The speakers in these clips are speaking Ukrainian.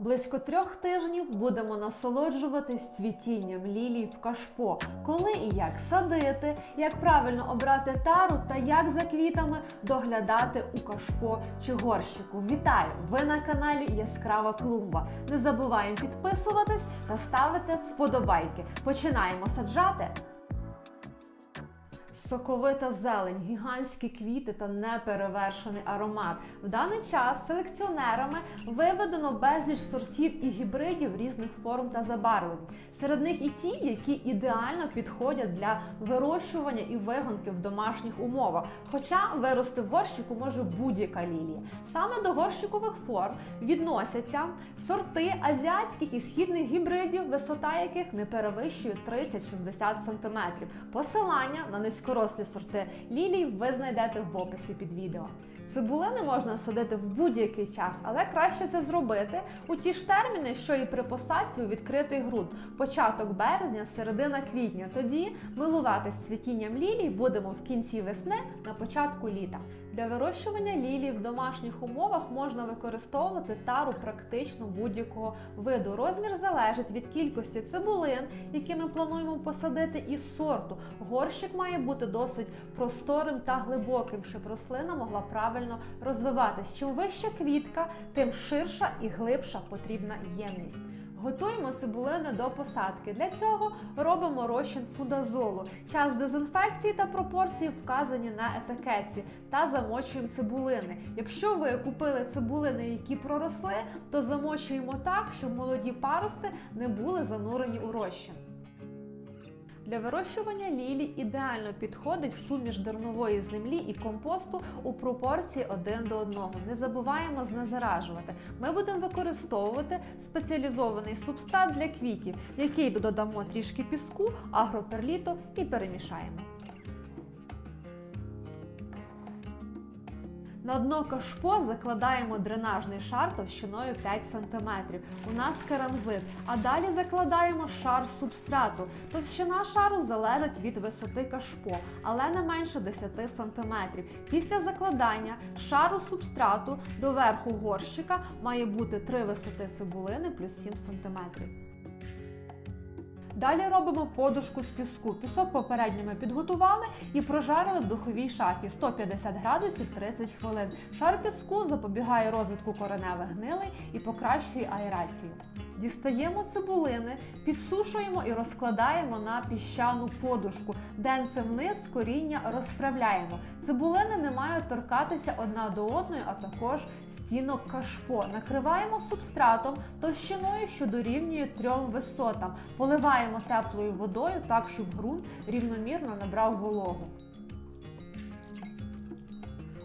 Близько трьох тижнів будемо насолоджуватись цвітінням лілій в кашпо, коли і як садити, як правильно обрати тару та як за квітами доглядати у кашпо чи горщику. Вітаю! Ви на каналі Яскрава Клумба. Не забуваємо підписуватись та ставити вподобайки. Починаємо саджати. Соковита зелень, гігантські квіти та неперевершений аромат. В даний час селекціонерами виведено безліч сортів і гібридів різних форм та забарвлень. Серед них і ті, які ідеально підходять для вирощування і вигонки в домашніх умовах. Хоча вирости в горщику може будь-яка лілія. Саме до горщикових форм відносяться сорти азіатських і східних гібридів, висота яких не перевищує 30-60 см. Посилання на низькорослі сорти лілій ви знайдете в описі під відео. Цибулини можна садити в будь-який час, але краще це зробити у ті ж терміни, що і при посадці у відкритий ґрунт. Початок березня, середина квітня. Тоді милуватись цвітінням лілій будемо в кінці весни на початку літа. Для вирощування лілій в домашніх умовах можна використовувати тару практично будь-якого виду. Розмір залежить від кількості цибулин, які ми плануємо посадити, і сорту. Горщик має бути досить просторим та глибоким, щоб рослина могла правильно розвиватись. Чим вища квітка, тим ширша і глибша потрібна ємність. Готуємо цибулини до посадки. Для цього робимо розчин фудазолу. Час дезінфекції та пропорції вказані на етикетці та замочуємо цибулини. Якщо ви купили цибулини, які проросли, то замочуємо так, щоб молоді парости не були занурені у розчин. Для вирощування лілі ідеально підходить суміш дернової землі і компосту у пропорції один до одного. Не забуваємо знезаражувати. Ми будемо використовувати спеціалізований субстрат для квітів, який додамо трішки піску, агроперліту і перемішаємо. На дно кашпо закладаємо дренажний шар товщиною 5 см. У нас керамзит. А далі закладаємо шар субстрату. Товщина шару залежить від висоти кашпо, але не менше 10 см. Після закладання шару субстрату до верху горщика має бути 3 висоти цибулини плюс 7 см. Далі робимо подушку з піску. Пісок попередньо ми підготували і прожарили в духовій шафі 150 градусів 30 хвилин. Шар піску запобігає розвитку кореневих гнилей і покращує аерацію. Дістаємо цибулини, підсушуємо і розкладаємо на піщану подушку. Денцем вниз коріння розправляємо. Цибулини не мають торкатися одна до одної, а також стінок кашпо. Накриваємо субстратом товщиною, що дорівнює трьом висотам. Поливаємо теплою водою так, щоб ґрунт рівномірно набрав вологу.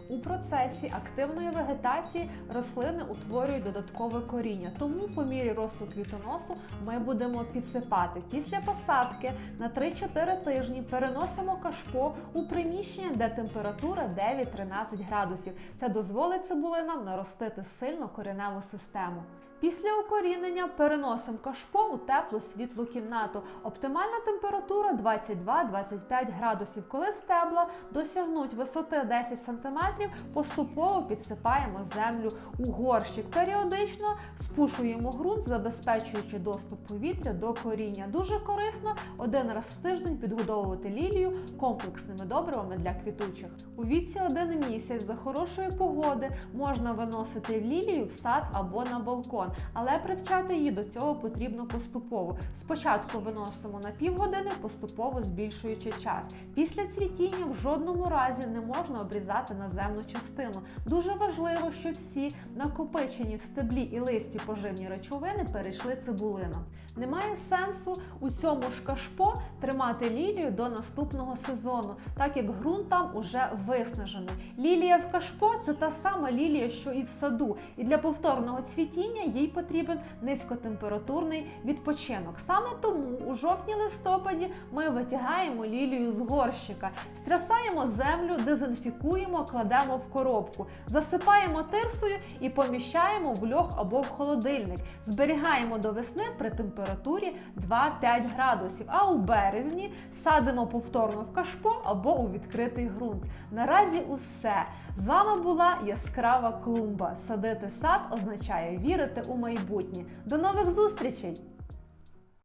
У процесі активної вегетації рослини утворюють додаткове коріння, тому по мірі росту квітоносу ми будемо підсипати. Після посадки на 3-4 тижні переносимо кашпо у приміщення, де температура 9-13 градусів. Це дозволить цибулинам наростити сильно кореневу систему. Після укорінення переносимо кашпо у теплу світлу кімнату. Оптимальна температура 22-25 градусів. Коли стебла досягнуть висоти 10 см, поступово підсипаємо землю у горщик. Періодично спушуємо ґрунт, забезпечуючи доступ повітря до коріння. Дуже корисно один раз в тиждень підгодовувати лілію комплексними добривами для квітучих. У віці один місяць за хорошої погоди можна виносити лілію в сад або на балкон, але привчати її до цього потрібно поступово. Спочатку виносимо на півгодини, поступово збільшуючи час. Після цвітіння в жодному разі не можна обрізати наземну частину. Дуже важливо, щоб всі накопичені в стеблі і листі поживні речовини перейшли цибулином. Немає сенсу у цьому ж кашпо тримати лілію до наступного сезону, так як ґрунт там уже виснажений. Лілія в кашпо це та сама лілія, що і в саду, і для повторного цвітіння їй потрібен низькотемпературний відпочинок. Саме тому у жовтні-листопаді ми витягаємо лілію з горщика, стрясаємо землю, дезінфікуємо, кладемо в коробку, засипаємо тирсою і поміщаємо в льох або в холодильник. Зберігаємо до весни при температурі 2-5 градусів. А у березні садимо повторно в кашпо або у відкритий ґрунт. Наразі усе. З вами була яскрава клумба. Садити сад означає вірити у майбутнє. До нових зустрічей!